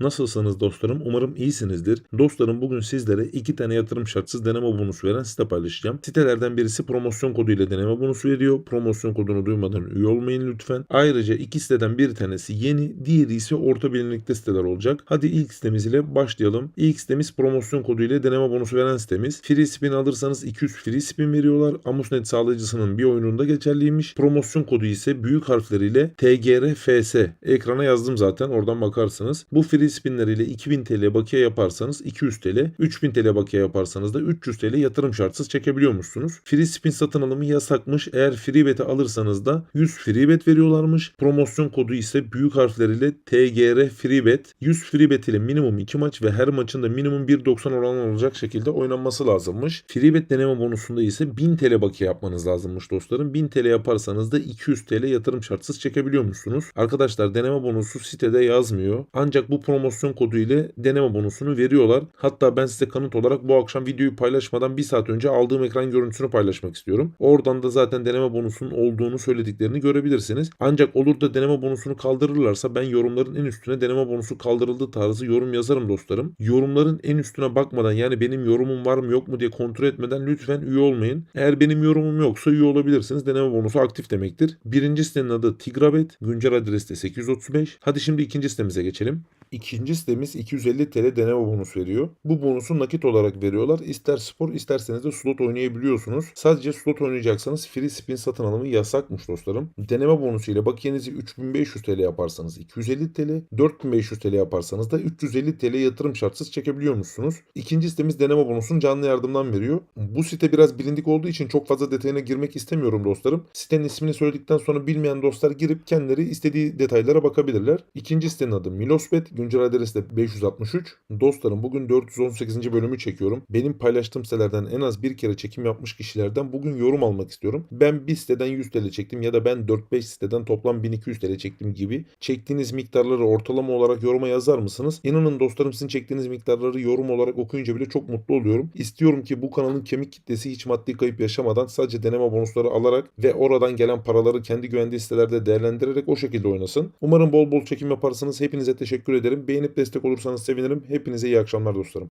Nasılsınız dostlarım? Umarım iyisinizdir. Dostlarım bugün sizlere iki tane yatırım şartsız deneme bonusu veren site paylaşacağım. Sitelerden birisi promosyon kodu ile deneme bonusu veriyor. Promosyon kodunu duymadan üye olmayın lütfen. Ayrıca iki siteden bir tanesi yeni, diğeri ise orta bilinlikte siteler olacak. Hadi ilk sitemiz ile başlayalım. İlk sitemiz promosyon kodu ile deneme bonusu veren sitemiz. Free spin alırsanız 200 free spin veriyorlar. Amusnet sağlayıcısının bir oyununda geçerliymiş. Promosyon kodu ise büyük harfleriyle TGRFS. Ekrana yazdım zaten oradan bakarsınız. Bu free spinleriyle 2000 TL bakiye yaparsanız 200 TL, 3000 TL bakiye yaparsanız da 300 TL yatırım şartsız çekebiliyormuşsunuz. Free spin satın alımı yasakmış. Eğer free bet'i alırsanız da 100 free bet veriyorlarmış. Promosyon kodu ise büyük harfleriyle TGR free bet. 100 free bet ile minimum 2 maç ve her maçın da minimum 1.90 oranı olacak şekilde oynanması lazımmış. Free bet deneme bonusunda ise 1000 TL bakiye yapmanız lazımmış dostlarım. 1000 TL yaparsanız da 200 TL yatırım şartsız çekebiliyormuşsunuz. Arkadaşlar deneme bonusu sitede yazmıyor. Ancak bu promosyon kodu ile deneme bonusunu veriyorlar. Hatta ben size kanıt olarak bu akşam videoyu paylaşmadan bir saat önce aldığım ekran görüntüsünü paylaşmak istiyorum. Oradan da zaten deneme bonusunun olduğunu söylediklerini görebilirsiniz. Ancak olur da deneme bonusunu kaldırırlarsa ben yorumların en üstüne deneme bonusu kaldırıldı tarzı yorum yazarım dostlarım. Yorumların en üstüne bakmadan yani benim yorumum var mı yok mu diye kontrol etmeden lütfen üye olmayın. Eğer benim yorumum yoksa üye olabilirsiniz. Deneme bonusu aktif demektir. Birinci sitenin adı Tigrabet. Güncel adresi de 835. Hadi şimdi ikinci sitemize geçelim. İkinci sitemiz 250 TL deneme bonus veriyor. Bu bonusu nakit olarak veriyorlar. İster spor isterseniz de slot oynayabiliyorsunuz. Sadece slot oynayacaksanız free spin satın alımı yasakmış dostlarım. Deneme bonusu ile bakiyenizi 3500 TL yaparsanız 250 TL, 4500 TL yaparsanız da 350 TL yatırım şartsız çekebiliyormuşsunuz. İkinci sitemiz deneme bonusunu canlı yardımdan veriyor. Bu site biraz bilindik olduğu için çok fazla detayına girmek istemiyorum dostlarım. Sitenin ismini söyledikten sonra bilmeyen dostlar girip kendileri istediği detaylara bakabilirler. İkinci sitenin adı Milosbet. Güncel adresi de 563. Dostlarım bugün 418. bölümü çekiyorum. Benim paylaştığım sitelerden en az bir kere çekim yapmış kişilerden bugün yorum almak istiyorum. Ben bir siteden 100 TL çektim ya da ben 4-5 siteden toplam 1200 TL çektim gibi. Çektiğiniz miktarları ortalama olarak yoruma yazar mısınız? İnanın dostlarım sizin çektiğiniz miktarları yorum olarak okuyunca bile çok mutlu oluyorum. İstiyorum ki bu kanalın kemik kitlesi hiç maddi kayıp yaşamadan sadece deneme bonusları alarak ve oradan gelen paraları kendi güvendiği sitelerde değerlendirerek o şekilde oynasın. Umarım bol bol çekim yaparsınız. Hepinize teşekkür ederim. Beğenip destek olursanız sevinirim. Hepinize iyi akşamlar dostlarım.